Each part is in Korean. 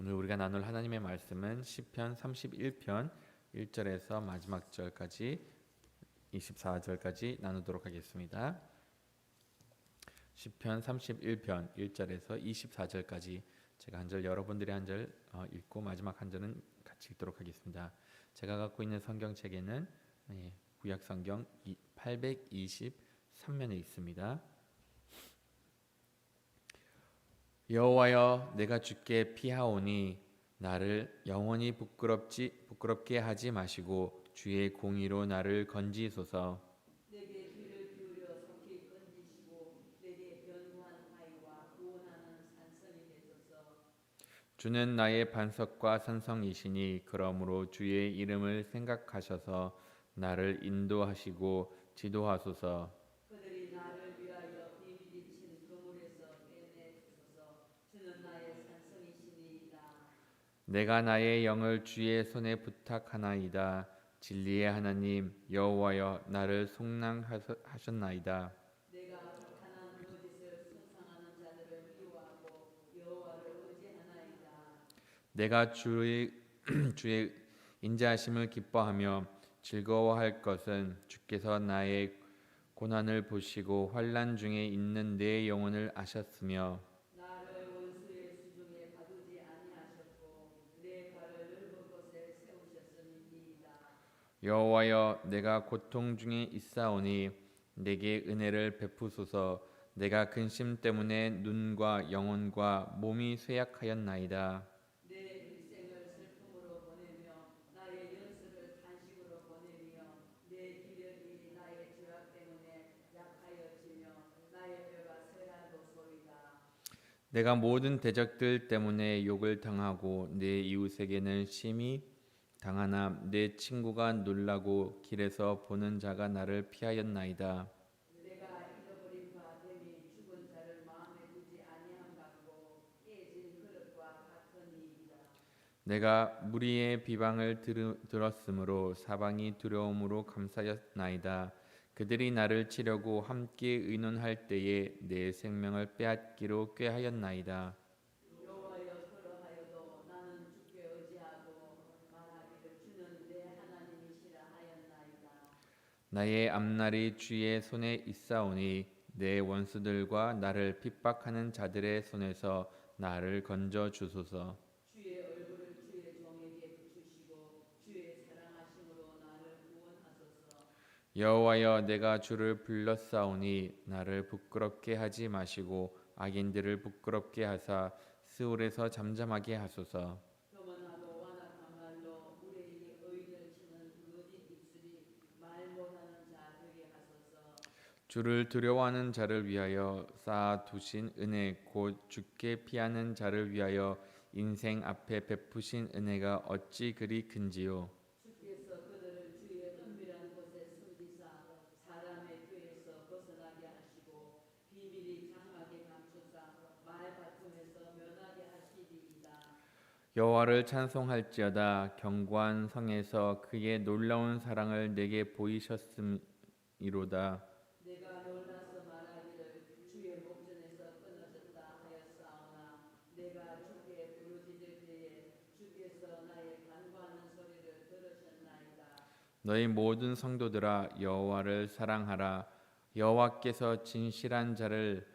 오늘 우리가 나눌 하나님의 말씀은 시편 31편 1절에서 마지막 절까지 24절까지 나누도록 하겠습니다. 시편 31편 1절에서 24절까지 제가 한 절 여러분들이 한 절 읽고 마지막 한 절은 같이 읽도록 하겠습니다. 제가 갖고 있는 성경책에는 예, 구약 성경 823면에 있습니다. 여호와여 내가 주께 피하오니 나를 영원히 부끄럽지 부끄럽게 하지 마시고 주의 공의로 나를 건지소서. 내게 귀를 기울여 속히 건지시고 내게 견고한 바위와 구원하는 산성이 되소서. 주는 나의 반석과 산성이시니 그러므로 주의 이름을 생각하셔서 나를 인도하시고 지도하소서 그들이 나를 위하여 비밀이 친 그물에서 빼내 주소서 주는 나의 산성이시니이다 내가 나의 영을 주의 손에 부탁하나이다. 진리의 하나님 여호와여 나를 속량하셨나이다. 내가 주의 주의 인자하심을 기뻐하며 즐거워할 것은 주께서 나의 고난을 보시고 환난 중에 있는 내 영혼을 아셨으며 나를 원수의 수중에 가두지 아니하셨고 내 발을 넓은 곳에 세우셨음이니이다 여호와여 내가 고통 중에 있사오니 내게 은혜를 베푸소서. 내가 근심 때문에 눈과 영혼과 몸이 쇠약하였나이다. 내 일생을 슬픔으로 보내며 나의 연수를 탄식으로 보내며 내 기력이 나의 죄악 때문에 약하여지며 나의 뼈가 쇠하도소이다. 내가 모든 대적들 때문에 욕을 당하고 내 이웃에게는 심히 당하나 내 친구가 놀라고 길에서 보는 자가 나를 피하였나이다. 내가 무리의 비방을 들, 들었으므로 사방이 두려움으로 감사였나이다. 그들이 나를 치려고 함께 의논할 때에 내 생명을 빼앗기로 꾀하였나이다. 여호와여 그러하여도 나는 주께 의지하고 말하기를 주는 내 하나님이시라 하였나이다 나의 앞날이 주의 손에 있사오니 내 원수들과 나를 핍박하는 자들의 손에서 나를 건져 주소서. 주의 얼굴을 주의 종에게 비추시고 주의 사랑하심으로 나를 구원하소서 여호와여 내가 주를 불렀사오니 나를 부끄럽게 하지 마시고 악인들을 부끄럽게 하사 스올에서 잠잠하게 하소서. 그러나도 완악한 말로 우리의 의를 치는 거짓 입술이 말 못하는 자 되게 하소서 주를 두려워하는 자를 위하여 쌓아 두신 은혜 곧 주께 피하는 자를 위하여 인생 앞에 베푸신 은혜가 어찌 그리 큰지요. 여호와를 찬송할지어다 견고한 성에서 그의 놀라운 사랑을 내게 보이셨음이로다. 내가 놀라서 말하기를 주의 목전에서 끊어졌다 하였사오나 내가 주께 부르짖을 때에 주께서 나의 간구하는 소리를 들으셨나이다 너희 모든 성도들아 여호와를 사랑하라. 여호와께서 진실한 자를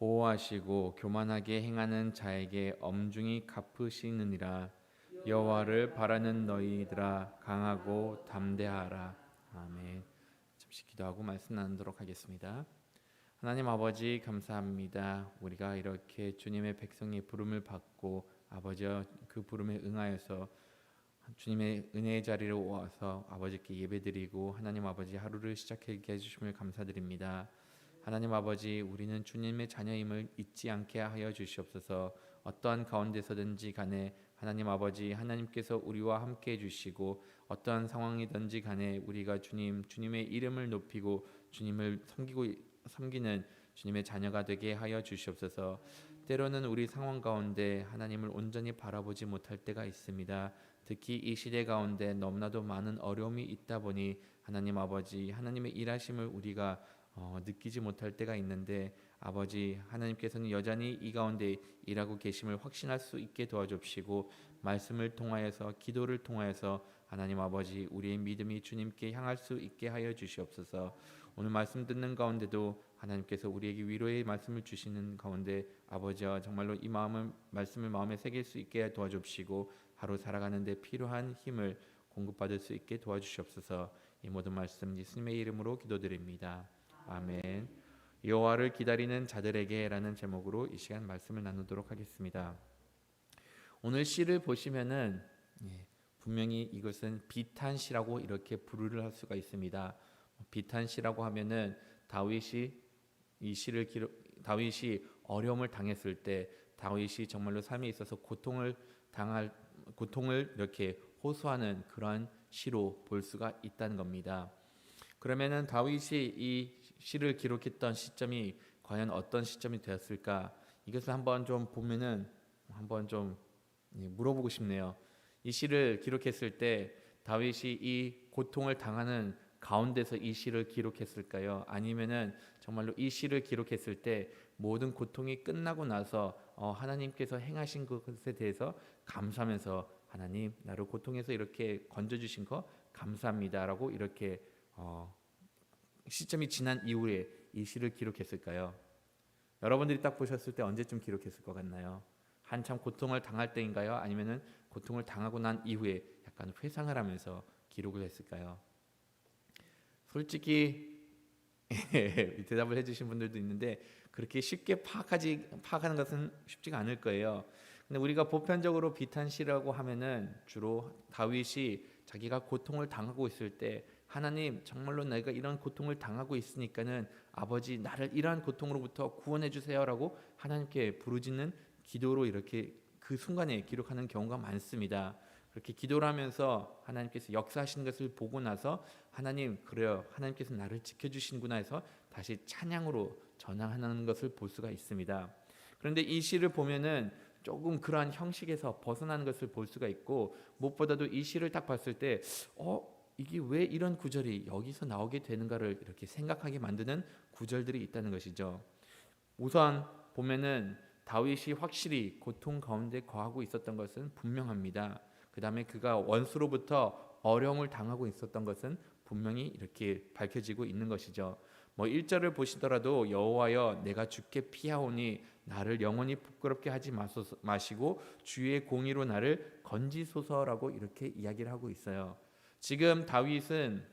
보호하시고 교만하게 행하는 자에게 엄중히 갚으시느니라. 여호와를 바라는 너희들아 강하고 담대하라. 아멘. 잠시 기도하고 말씀 나누도록 하겠습니다. 하나님 아버지 감사합니다. 우리가 이렇게 주님의 백성의 부름을 받고 아버지여 그 부름에 응하여서 주님의 은혜의 자리로 와서 아버지께 예배드리고 하나님 아버지 하루를 시작하게 해주심을 감사드립니다. 하나님 아버지 우리는 주님의 자녀임을 잊지 않게 하여 주시옵소서 어떠한 가운데서든지 간에 하나님 아버지 하나님께서 우리와 함께 해주시고 어떠한 상황이든지 간에 우리가 주님 주님의 이름을 높이고 주님을 섬기고 섬기는 주님의 자녀가 되게 하여 주시옵소서 때로는 우리 상황 가운데 하나님을 온전히 바라보지 못할 때가 있습니다. 특히 이 시대 가운데 너무나도 많은 어려움이 있다 보니 하나님 아버지 하나님의 일하심을 우리가 어, 느끼지 못할 때가 있는데 아버지 하나님께서는 여전히 이 가운데 일하고 계심을 확신할 수 있게 도와주시고 말씀을 통하여서 기도를 통하여서 하나님 아버지 우리의 믿음이 주님께 향할 수 있게 하여 주시옵소서. 오늘 말씀 듣는 가운데도 하나님께서 우리에게 위로의 말씀을 주시는 가운데 아버지와 정말로 이 마음을 말씀을 마음에 새길 수 있게 도와주시고 하루 살아가는 데 필요한 힘을 공급받을 수 있게 도와주시옵소서. 이 모든 말씀 예수님의 이름으로 기도드립니다. 아멘. 여호와를 기다리는 자들에게라는 제목으로 이 시간 말씀을 나누도록 하겠습니다. 오늘 시를 보시면은 예, 분명히 이것은 비탄시라고 이렇게 부르를 할 수가 있습니다. 비탄시라고 하면은 다윗이 이 시를 기록 다윗이 어려움을 당했을 때 다윗이 정말로 삶에 있어서 고통을 당할 고통을 이렇게 호소하는 그러한 시로 볼 수가 있다는 겁니다. 그러면은 다윗이 이 시를 기록했던 시점이 과연 어떤 시점이 되었을까? 이것을 한번 좀 보면은 한번 좀 예, 물어보고 싶네요. 이 시를 기록했을 때 다윗이 이 고통을 당하는 가운데서 이 시를 기록했을까요? 아니면은 정말로 이 시를 기록했을 때 모든 고통이 끝나고 나서 어, 하나님께서 행하신 것에 대해서 감사하면서 하나님 나를 고통에서 이렇게 건져주신 거 감사합니다라고 이렇게 어, 시점이 지난 이후에 이 시를 기록했을까요? 여러분들이 딱 보셨을 때 언제쯤 기록했을 것 같나요? 한참 고통을 당할 때인가요? 아니면은 고통을 당하고 난 이후에 약간 회상을 하면서 기록을 했을까요? 솔직히 대답을 해주신 분들도 있는데 그렇게 쉽게 파악하지 파악하는 것은 쉽지가 않을 거예요. 근데 우리가 보편적으로 비탄시라고 하면은 주로 다윗이 자기가 고통을 당하고 있을 때 하나님 정말로 내가 이런 고통을 당하고 있으니까는 아버지 나를 이러한 고통으로부터 구원해 주세요라고 하나님께 부르짖는 기도로 이렇게 그 순간에 기록하는 경우가 많습니다. 그렇게 기도를 하면서 하나님께서 역사하시는 것을 보고 나서 하나님 그래요 하나님께서 나를 지켜주시는구나 해서 다시 찬양으로 전향하는 것을 볼 수가 있습니다. 그런데 이 시를 보면은 조금 그러한 형식에서 벗어나는 것을 볼 수가 있고 무엇보다도 이 시를 딱 봤을 때 어? 이게 왜 이런 구절이 여기서 나오게 되는가를 이렇게 생각하게 만드는 구절들이 있다는 것이죠. 우선 보면은 다윗이 확실히 고통 가운데 거하고 있었던 것은 분명합니다. 그 다음에 그가 원수로부터 어려움을 당하고 있었던 것은 분명히 이렇게 밝혀지고 있는 것이죠. 뭐 1절을 보시더라도 여호와여 내가 주께 피하오니 나를 영원히 부끄럽게 하지 마시고 주의 공의로 나를 건지소서라고 이렇게 이야기를 하고 있어요. 지금 다윗은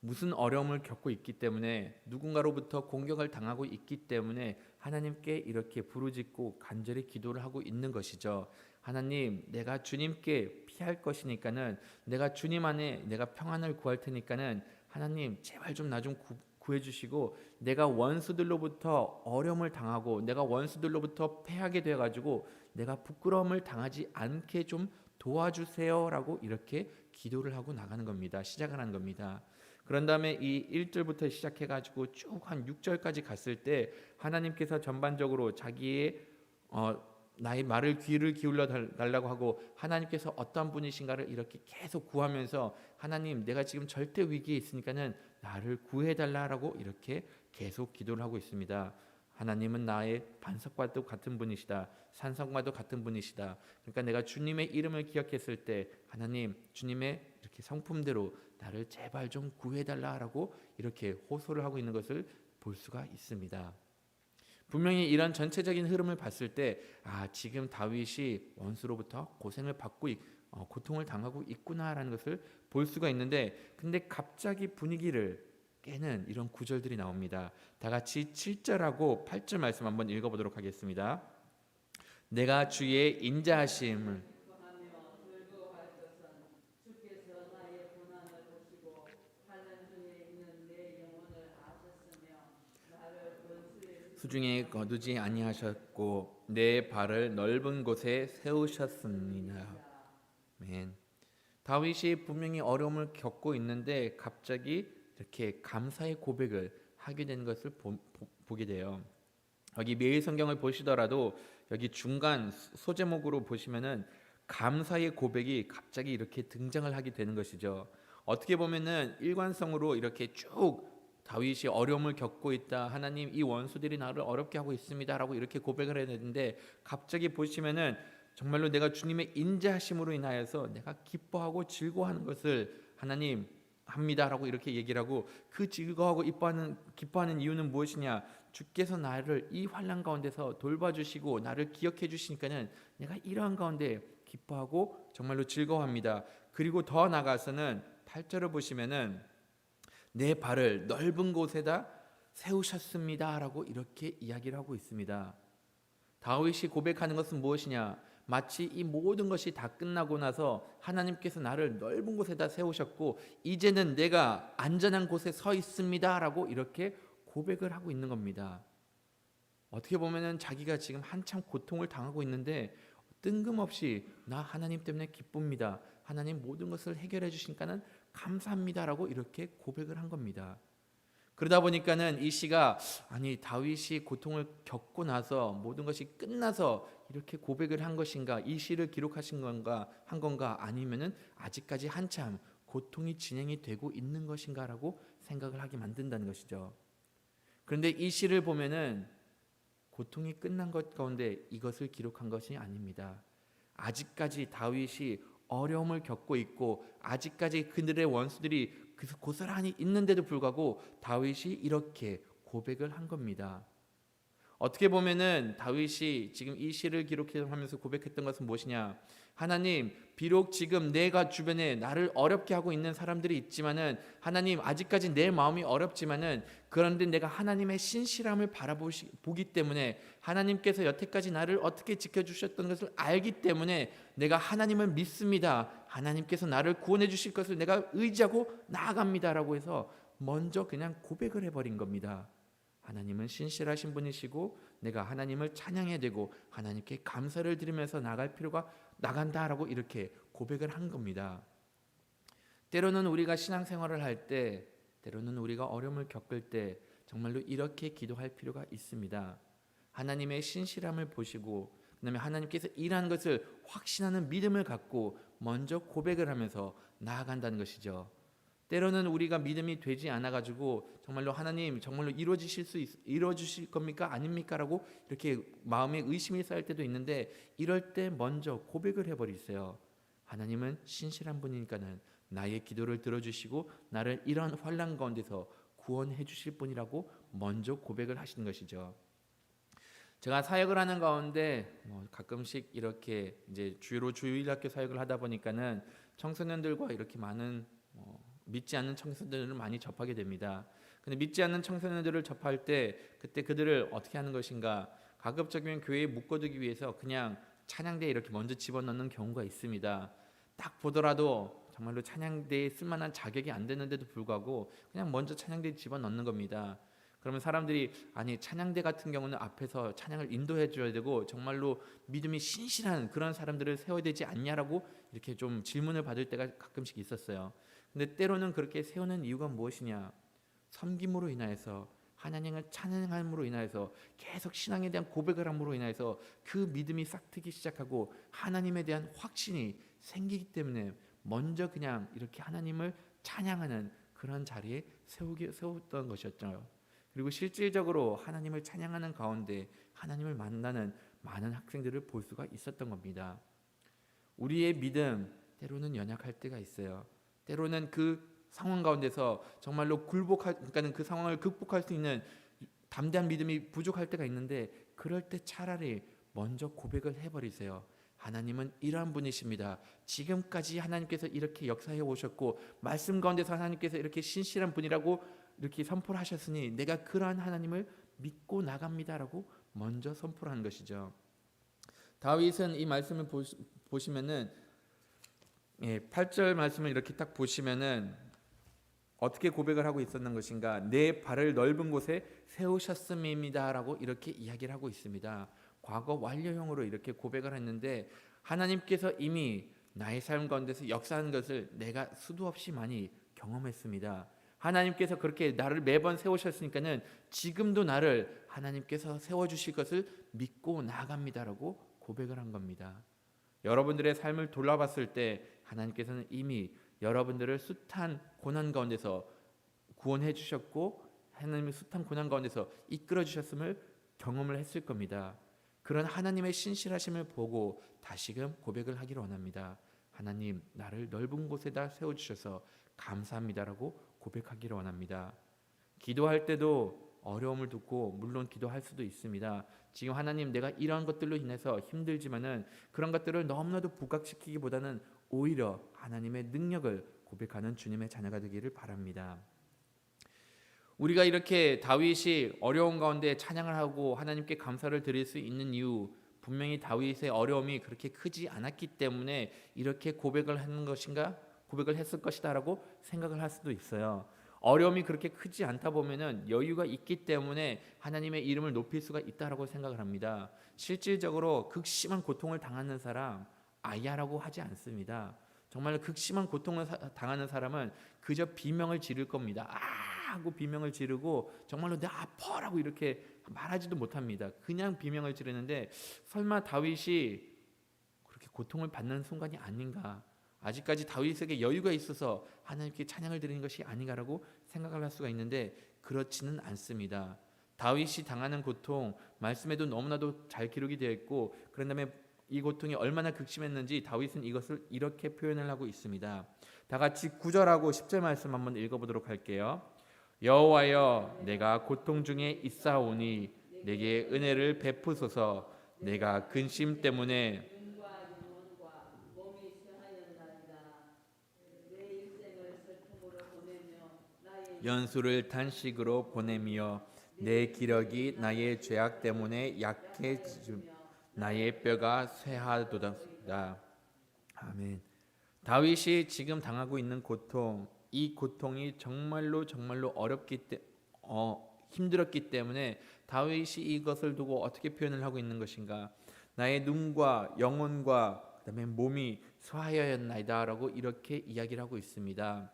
무슨 어려움을 겪고 있기 때문에 누군가로부터 공격을 당하고 있기 때문에 하나님께 이렇게 부르짖고 간절히 기도를 하고 있는 것이죠. 하나님, 내가 주님께 피할 것이니까는 내가 주님 안에 내가 평안을 구할 테니까는 하나님 제발 좀 나좀 구해 주시고 내가 원수들로부터 어려움을 당하고 내가 원수들로부터 패하게 돼 가지고 내가 부끄러움을 당하지 않게 좀 도와주세요라고 이렇게 기도를 하고 나가는 겁니다. 시작을 하는 겁니다. 그런 다음에 이 1절부터 시작해 가지고 쭉 한 6절까지 갔을 때 하나님께서 전반적으로 자기의 어, 나의 말을 귀를 기울여 달라고 하고 하나님께서 어떤 분이신가를 이렇게 계속 구하면서 하나님 내가 지금 절대 위기에 있으니까는 나를 구해 달라라고 이렇게 계속 기도를 하고 있습니다. 하나님은 나의 반석과도 같은 분이시다. 산성과도 같은 분이시다. 그러니까 내가 주님의 이름을 기억했을 때 하나님 주님의 이렇게 성품대로 나를 제발 좀 구해 달라라고 이렇게 호소를 하고 있는 것을 볼 수가 있습니다. 분명히 이런 전체적인 흐름을 봤을 때, 아, 지금 다윗이 원수로부터 고생을 받고, 있, 어, 고통을 당하고 있구나라는 것을 볼 수가 있는데, 근데 갑자기 분위기를 깨는 이런 구절들이 나옵니다. 다 같이 7절하고 8절 말씀 한번 읽어 보도록 하겠습니다. 내가 주의 인자하심을 기뻐하며 즐거워할 것은 주께서 나의 고난을 보시고 환난 중에 있는 내 영혼을 아셨으며 나를 원 수중에 거두지 아니하셨고 내 발을 넓은 곳에 세우셨습니다. 맨. 다윗이 분명히 어려움을 겪고 있는데 갑자기 이렇게 감사의 고백을 하게 된 것을 보, 게 돼요. 여기 매일 성경을 보시더라도 여기 중간 소제목으로 보시면은 감사의 고백이 갑자기 이렇게 등장을 하게 되는 것이죠. 어떻게 보면은 일관성으로 이렇게 쭉 다윗이 어려움을 겪고 있다. 하나님 이 원수들이 나를 어렵게 하고 있습니다라고 이렇게 고백을 되는데 갑자기 보시면은 정말로 내가 주님의 인자하심으로 인하여서 내가 기뻐하고 즐거워하는 것을 하나님 합니다라고 이렇게 얘기를 하고 그 즐거워하고 기뻐하는 기뻐하는 이유는 무엇이냐? 주께서 나를 이 환란 가운데서 돌봐 주시고 나를 기억해 주시니까는 내가 이러한 가운데 기뻐하고 정말로 즐거워합니다. 그리고 더 나가서는 8절을 보시면은 내 발을 넓은 곳에다 세우셨습니다라고 이렇게 이야기를 하고 있습니다. 다윗이 고백하는 것은 무엇이냐? 마치 이 모든 것이 다 끝나고 나서 하나님께서 나를 넓은 곳에다 세우셨고 이제는 내가 안전한 곳에 서 있습니다라고 이렇게 고백을 하고 있는 겁니다. 어떻게 보면은 자기가 지금 한참 고통을 당하고 있는데 뜬금없이 나 하나님 때문에 기쁩니다. 하나님 모든 것을 해결해 주시니까는 감사합니다라고 이렇게 고백을 한 겁니다. 그러다 보니까는 이 시가 아니 다윗이 고통을 겪고 나서 모든 것이 끝나서 이렇게 고백을 한 것인가 이 시를 기록하신 건가 한 건가 아니면은 아직까지 한참 고통이 진행이 되고 있는 것인가라고 생각을 하게 만든다는 것이죠. 그런데 이 시를 보면은 고통이 끝난 것 가운데 이것을 기록한 것이 아닙니다. 아직까지 다윗이 어려움을 겪고 있고 아직까지 그들의 원수들이 그 고스란히 있는데도 불구하고 다윗이 이렇게 고백을 한 겁니다. 어떻게 보면은 다윗이 지금 이 시를 기록하면서 고백했던 것은 무엇이냐? 하나님, 비록 지금 내가 주변에 나를 어렵게 하고 있는 사람들이 있지만은 하나님 아직까지 내 마음이 어렵지만은 그런데 내가 하나님의 신실함을 바라보시 보기 때문에 하나님께서 여태까지 나를 어떻게 지켜 주셨던 것을 알기 때문에 내가 하나님을 믿습니다. 하나님께서 나를 구원해 주실 것을 내가 의지하고 나아갑니다라고 해서 먼저 그냥 고백을 해 버린 겁니다. 하나님은 신실하신 분이시고 내가 하나님을 찬양해야 되고 하나님께 감사를 드리면서 나갈 필요가 나간다라고 이렇게 고백을 한 겁니다. 때로는 우리가 신앙생활을 할 때, 때로는 우리가 어려움을 겪을 때 정말로 이렇게 기도할 필요가 있습니다. 하나님의 신실함을 보시고 그다음에 하나님께서 일하는 것을 확신하는 믿음을 갖고 먼저 고백을 하면서 나아간다는 것이죠. 때로는 우리가 믿음이 되지 않아 가지고 정말로 하나님 정말로 이루어지실 수 있, 이루어주실 겁니까 아닙니까라고 이렇게 마음에 의심이 쌓일 때도 있는데 이럴 때 먼저 고백을 해버리세요. 하나님은 신실한 분이니까는 나의 기도를 들어주시고 나를 이러한 환란 가운데서 구원해 주실 분이라고 먼저 고백을 하시는 것이죠. 제가 사역을 하는 가운데 뭐 가끔씩 이렇게 이제 주로 주일학교 사역을 하다 보니까는 청소년들과 이렇게 많은 뭐 믿지 않는 청소년들을 많이 접하게 됩니다. 근데 믿지 않는 청소년들을 접할 때 그때 그들을 어떻게 하는 것인가? 가급적이면 교회에 묶어두기 위해서 그냥 찬양대에 이렇게 먼저 집어넣는 경우가 있습니다. 딱 보더라도 정말로 찬양대에 쓸만한 자격이 안 되는데도 불구하고 그냥 먼저 찬양대에 집어넣는 겁니다. 그러면 사람들이 아니 찬양대 같은 경우는 앞에서 찬양을 인도해 줘야 되고 정말로 믿음이 신실한 그런 사람들을 세워야 되지 않냐라고 이렇게 좀 질문을 받을 때가 가끔씩 있었어요. 근데 때로는 그렇게 세우는 이유가 무엇이냐? 섬김으로 인하여서 하나님을 찬양함으로 인하여서 계속 신앙에 대한 고백을 함으로 인하여서 그 믿음이 싹트기 시작하고 하나님에 대한 확신이 생기기 때문에 먼저 그냥 이렇게 하나님을 찬양하는 그런 자리에 세우게 세웠던 것이었죠. 그리고 실질적으로 하나님을 찬양하는 가운데 하나님을 만나는 많은 학생들을 볼 수가 있었던 겁니다. 우리의 믿음 때로는 연약할 때가 있어요. 때로는 그 상황 가운데서 정말로 굴복할 그러니까는 그 상황을 극복할 수 있는 담대한 믿음이 부족할 때가 있는데 그럴 때 차라리 먼저 고백을 해버리세요. 하나님은 이러한 분이십니다. 지금까지 하나님께서 이렇게 역사해 오셨고 말씀 가운데서 하나님께서 이렇게 신실한 분이라고 이렇게 선포를 하셨으니 내가 그러한 하나님을 믿고 나갑니다라고 먼저 선포를 한 것이죠. 다윗은 이 말씀을 보시, 보시면은 예, 8절 말씀을 이렇게 딱 보시면은 어떻게 고백을 하고 있었는 것인가? 내 발을 넓은 곳에 세우셨음입니다라고 이렇게 이야기를 하고 있습니다. 과거 완료형으로 이렇게 고백을 했는데 하나님께서 이미 나의 삶 가운데서 역사하는 것을 내가 수도 없이 많이 경험했습니다. 하나님께서 그렇게 나를 매번 세우셨으니까는 지금도 나를 하나님께서 세워 주실 것을 믿고 나아갑니다라고 고백을 한 겁니다. 여러분들의 삶을 돌아봤을 때 하나님께서는 이미 여러분들을 숱한 고난 가운데서 구원해 주셨고 하나님의 숱한 고난 가운데서 이끌어 주셨음을 경험을 했을 겁니다. 그런 하나님의 신실하심을 보고 다시금 고백을 하기를 원합니다. 하나님 나를 넓은 곳에다 세워 주셔서 감사합니다라고 고백하기를 원합니다. 기도할 때도 어려움을 듣고 물론 기도할 수도 있습니다. 지금 하나님 내가 이러한 것들로 인해서 힘들지만은 그런 것들을 너무나도 부각시키기보다는 오히려 하나님의 능력을 고백하는 주님의 자녀가 되기를 바랍니다. 우리가 이렇게 다윗이 어려운 가운데 찬양을 하고 하나님께 감사를 드릴 수 있는 이유 분명히 다윗의 어려움이 그렇게 크지 않았기 때문에 이렇게 고백을 하는 것인가 고백을 했을 것이다라고 생각을 할 수도 있어요. 어려움이 그렇게 크지 않다 보면은 여유가 있기 때문에 하나님의 이름을 높일 수가 있다라고 생각을 합니다. 실질적으로 극심한 고통을 당하는 사람 아야라고 하지 않습니다. 정말 극심한 고통을 사- 당하는 사람은 그저 비명을 지를 겁니다. 아 하고 비명을 지르고 정말로 내 아파라고 이렇게 말하지도 못합니다. 그냥 비명을 지르는데 설마 다윗이 그렇게 고통을 받는 순간이 아닌가? 아직까지 다윗에게 여유가 있어서 하나님께 찬양을 드리는 것이 아닌가라고 생각을 할 수가 있는데 그렇지는 않습니다. 다윗이 당하는 고통 말씀에도 너무나도 잘 기록이 되어 있고 그런 다음에 이 고통이 얼마나 극심했는지 다윗은 이것을 이렇게 표현을 하고 있습니다. 다 같이 9절하고 10절 말씀 한번 읽어 보도록 할게요. 여호와여 내가 고통 중에 있사오니 내게 은혜를 베푸소서 내가 근심 때문에 눈과 영혼과 몸이 쇠하였나이다. 내 일생을 슬픔으로 보내며 나의 연수를 단식으로 보내며 내 기력이 나의 죄악 때문에 약해지며 나의 뼈가 쇠하도다. 아멘. 다윗이 지금 당하고 있는 고통, 이 고통이 정말로 정말로 어렵기 때, 어, 힘들었기 때문에 다윗이 이것을 두고 어떻게 표현을 하고 있는 것인가? 나의 눈과 영혼과 그다음에 몸이 쇠하였나이다라고 이렇게 이야기를 하고 있습니다.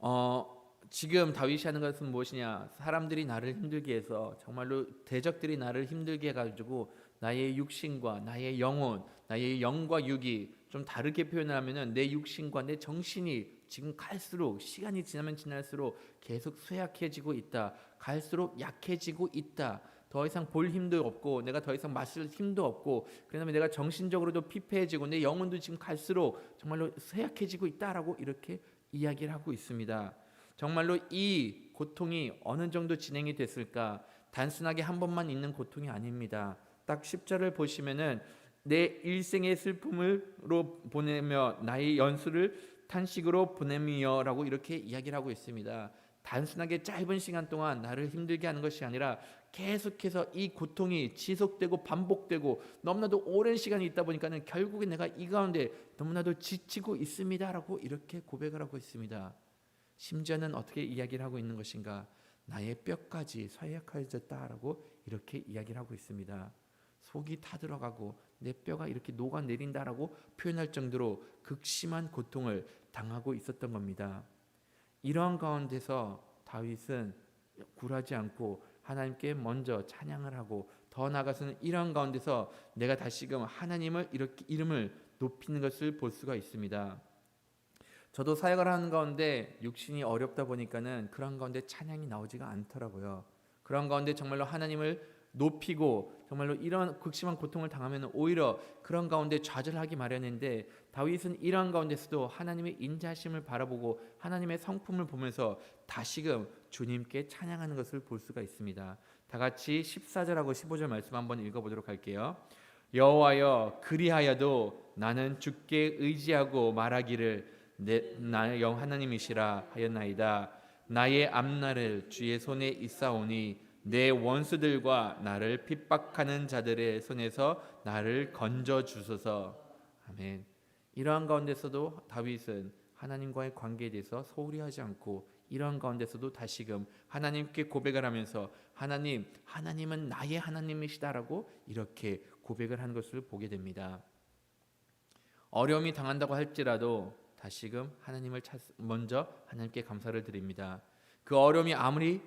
어, 지금 다윗이 하는 것은 무엇이냐? 사람들이 나를 힘들게 해서 정말로 대적들이 나를 힘들게 해가지고 나의 육신과 나의 영혼, 나의 영과 육이 좀 다르게 표현하면은 내 육신과 내 정신이 지금 갈수록 시간이 지나면 지날수록 계속 쇠약해지고 있다. 갈수록 약해지고 있다. 더 이상 볼 힘도 없고 내가 더 이상 마실 힘도 없고 그다음에 내가 정신적으로도 피폐해지고 내 영혼도 지금 갈수록 정말로 쇠약해지고 있다라고 이렇게 이야기를 하고 있습니다. 정말로 이 고통이 어느 정도 진행이 됐을까? 단순하게 한 번만 있는 고통이 아닙니다. 딱 10절을 보시면은 내 일생의 슬픔으로 보내며 나의 연수를 탄식으로 보내미여라고 이렇게 이야기를 하고 있습니다. 단순하게 짧은 시간 동안 나를 힘들게 하는 것이 아니라 계속해서 이 고통이 지속되고 반복되고 너무나도 오랜 시간이 있다 보니까는 결국에 내가 이 가운데 너무나도 지치고 있습니다라고 이렇게 고백을 하고 있습니다. 심지어는 어떻게 이야기를 하고 있는 것인가? 나의 뼈까지 쇠약해졌다라고 이렇게 이야기를 하고 있습니다. 속이 타들어가고 내 뼈가 이렇게 녹아내린다라고 표현할 정도로 극심한 고통을 당하고 있었던 겁니다. 이러한 가운데서 다윗은 굴하지 않고 하나님께 먼저 찬양을 하고 더 나아가서는 이러한 가운데서 내가 다시금 하나님을 이렇게 이름을 높이는 것을 볼 수가 있습니다. 저도 사역을 하는 가운데 육신이 어렵다 보니까는 그런 가운데 찬양이 나오지가 않더라고요. 그런 가운데 정말로 하나님을 높이고 정말로 이런 극심한 고통을 당하면 오히려 그런 가운데 좌절하기 마련인데 다윗은 이러한 가운데서도 하나님의 인자심을 바라보고 하나님의 성품을 보면서 다시금 주님께 찬양하는 것을 볼 수가 있습니다. 다 같이 14절하고 15절 말씀 한번 읽어 보도록 할게요. 여호와여 그리하여도 나는 주께 의지하고 말하기를 내 영 하나님이시라 하였나이다. 나의 앞날을 주의 손에 있사오니 내 원수들과 나를 핍박하는 자들의 손에서 나를 건져 주소서. 아멘. 이러한 가운데서도 다윗은 하나님과의 관계에 대해서 소홀히 하지 않고 이러한 가운데서도 다시금 하나님께 고백을 하면서 하나님, 하나님은 나의 하나님이시다라고 이렇게 고백을 하는 것을 보게 됩니다. 어려움이 당한다고 할지라도 다시금 하나님을 찾, 먼저 하나님께 감사를 드립니다. 그 어려움이 아무리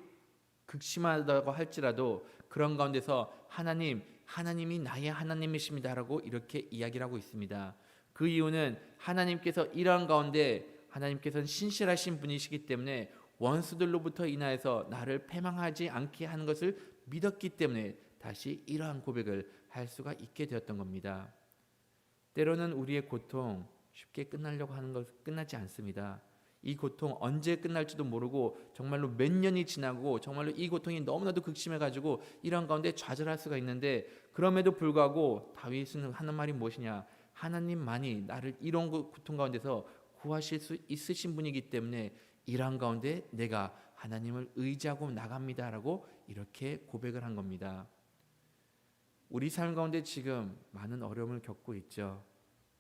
극심하다고 할지라도 그런 가운데서 하나님, 하나님이 나의 하나님이십니다라고 이렇게 이야기를 하고 있습니다. 그 이유는 하나님께서 이러한 가운데 하나님께서는 신실하신 분이시기 때문에 원수들로부터 인하여서 나를 패망하지 않게 하는 것을 믿었기 때문에 다시 이러한 고백을 할 수가 있게 되었던 겁니다. 때로는 우리의 고통 쉽게 끝나려고 하는 것 끝나지 않습니다. 이 고통 언제 끝날지도 모르고 정말로 몇 년이 지나고 정말로 이 고통이 너무나도 극심해 가지고 이런 가운데 좌절할 수가 있는데 그럼에도 불구하고 다윗은 하는 말이 무엇이냐? 하나님만이 나를 이런 고- 고통 가운데서 구하실 수 있으신 분이기 때문에 이러한 가운데 내가 하나님을 의지하고 나갑니다라고 이렇게 고백을 한 겁니다. 우리 삶 가운데 지금 많은 어려움을 겪고 있죠.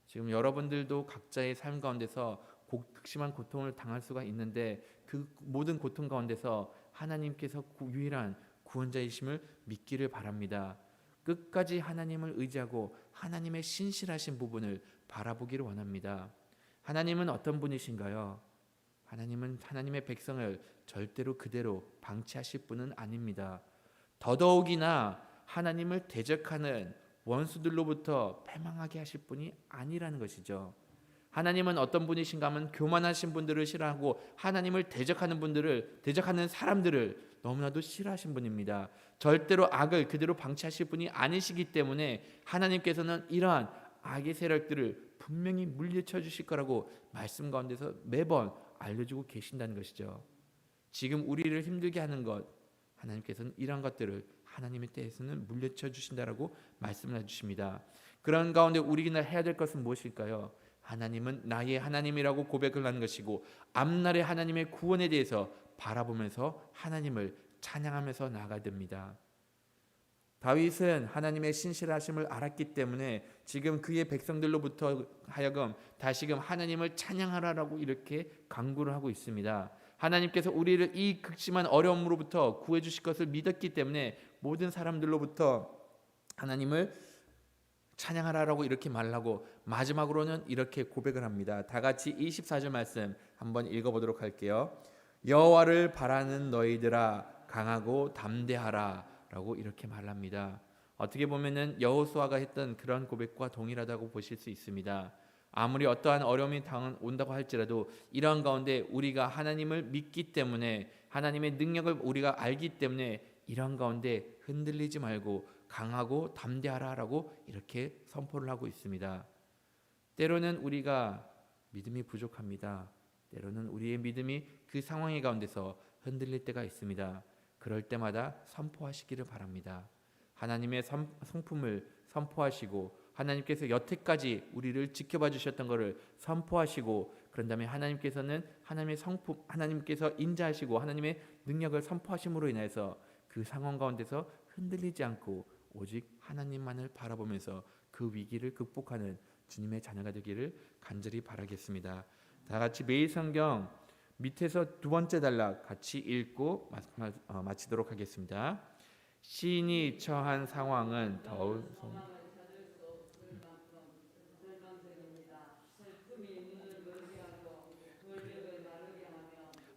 지금 여러분들도 각자의 삶 가운데서 고- 극심한 고통을 당할 수가 있는데 그 모든 고통 가운데서 하나님께서 구- 유일한 구원자이심을 믿기를 바랍니다. 끝까지 하나님을 의지하고 하나님의 신실하신 부분을 바라보기를 원합니다. 하나님은 어떤 분이신가요? 하나님은 하나님의 백성을 절대로 그대로 방치하실 분은 아닙니다. 더더욱이나 하나님을 대적하는 원수들로부터 패망하게 하실 분이 아니라는 것이죠. 하나님은 어떤 분이신가 하면 교만하신 분들을 싫어하고 하나님을 대적하는 분들을 대적하는 사람들을 너무나도 싫어하신 분입니다. 절대로 악을 그대로 방치하실 분이 아니시기 때문에 하나님께서는 이러한 악의 세력들을 분명히 물리쳐 주실 거라고 말씀 가운데서 매번 알려주고 계신다는 것이죠. 지금 우리를 힘들게 하는 것 하나님께서는 이러한 것들을 하나님의 때에서는 물리쳐 주신다라고 말씀을 해주십니다. 그런 가운데 우리가 해야 될 것은 무엇일까요? 하나님은 나의 하나님이라고 고백을 하는 것이고 앞날의 하나님의 구원에 대해서 바라보면서 하나님을 찬양하면서 나아가야 됩니다. 다윗은 하나님의 신실하심을 알았기 때문에 지금 그의 백성들로부터 하여금 다시금 하나님을 찬양하라라고 이렇게 강구를 하고 있습니다. 하나님께서 우리를 이 극심한 어려움으로부터 구해 주실 것을 믿었기 때문에 모든 사람들로부터 하나님을 찬양하라라고 이렇게 말하고 마지막으로는 이렇게 고백을 합니다. 다 같이 24절 말씀 한번 읽어 보도록 할게요. 여호와를 바라는 너희들아 강하고 담대하라 라고 이렇게 말합니다. 어떻게 보면은 여호수아가 했던 그런 고백과 동일하다고 보실 수 있습니다. 아무리 어떠한 어려움이 당 온다고 할지라도 이러한 가운데 우리가 하나님을 믿기 때문에 하나님의 능력을 우리가 알기 때문에 이러한 가운데 흔들리지 말고 강하고 담대하라라고 이렇게 선포를 하고 있습니다. 때로는 우리가 믿음이 부족합니다. 때로는 우리의 믿음이 그 상황의 가운데서 흔들릴 때가 있습니다. 그럴 때마다 선포하시기를 바랍니다. 하나님의 선- 성품을 선포하시고 하나님께서 여태까지 우리를 지켜봐 주셨던 것을 선포하시고 그런 다음에 하나님께서는 하나님의 성품 하나님께서 인자하시고 하나님의 능력을 선포하심으로 인해서 그 상황 가운데서 흔들리지 않고 오직 하나님만을 바라보면서 그 위기를 극복하는 주님의 자녀가 되기를 간절히 바라겠습니다. 다 같이 매일 성경 밑에서 두 번째 단락 같이 읽고 어, 마치도록 하겠습니다. 시인이 처한 상황은 더욱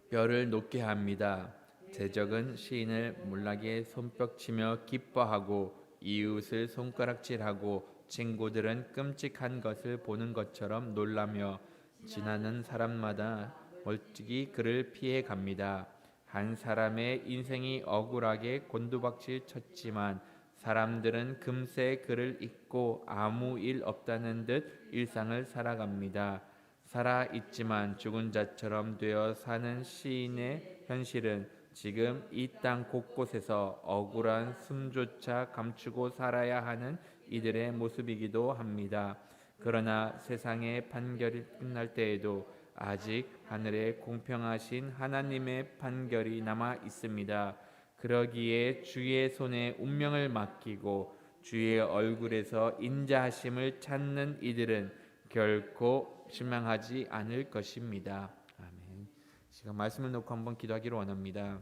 뼈를 녹게 합니다. 대적은 시인을 몰락에 손뼉치며 기뻐하고 이웃을 손가락질하고 친구들은 끔찍한 것을 보는 것처럼 놀라며 지나는 사람마다 멀찍이 그를 피해 갑니다. 한 사람의 인생이 억울하게 곤두박질 쳤지만 사람들은 금세 그를 잊고 아무 일 없다는 듯 일상을 살아갑니다. 살아 있지만 죽은 자처럼 되어 사는 시인의 현실은 지금 이 땅 곳곳에서 억울한 숨조차 감추고 살아야 하는 이들의 모습이기도 합니다. 그러나 세상의 판결이 끝날 때에도 아직 하늘에 공평하신 하나님의 판결이 남아 있습니다. 그러기에 주의 손에 운명을 맡기고 주의 얼굴에서 인자하심을 찾는 이들은 결코 실망하지 않을 것입니다. 아멘. 시간 말씀을 놓고 한번 기도하기를 원합니다.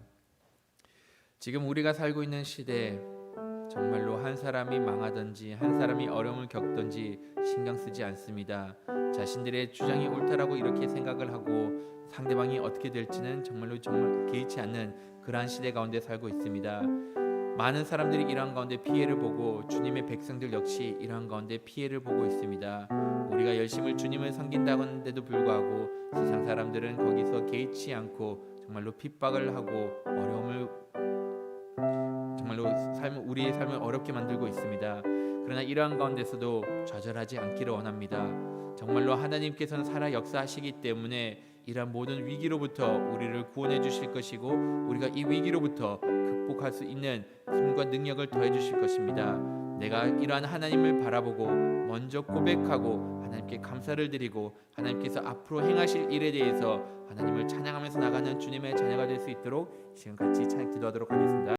지금 우리가 살고 있는 시대 정말로 한 사람이 망하든지 한 사람이 어려움을 겪든지 신경 쓰지 않습니다. 자신들의 주장이 옳다라고 이렇게 생각을 하고 상대방이 어떻게 될지는 정말로 정말 개의치 않는 그러한 시대 가운데 살고 있습니다. 많은 사람들이 이러한 가운데 피해를 보고 주님의 백성들 역시 이러한 가운데 피해를 보고 있습니다. 우리가 열심을 주님을 섬긴다고 하는데도 불구하고 세상 사람들은 거기서 개의치 않고 정말로 핍박을 하고 어려움을 정말로 삶 우리의 삶을 어렵게 만들고 있습니다. 그러나 이러한 가운데서도 좌절하지 않기를 원합니다. 정말로 하나님께서는 살아 역사하시기 때문에 이러한 모든 위기로부터 우리를 구원해 주실 것이고 우리가 이 위기로부터 극복할 수 있는 힘과 능력을 더해 주실 것입니다. 내가 이러한 하나님을 바라보고 먼저 고백하고 하나님께 감사를 드리고 하나님께서 앞으로 행하실 일에 대해서 하나님을 찬양하면서 나가는 주님의 자녀가 될 수 있도록 지금 같이 찬 기도하도록 하겠습니다.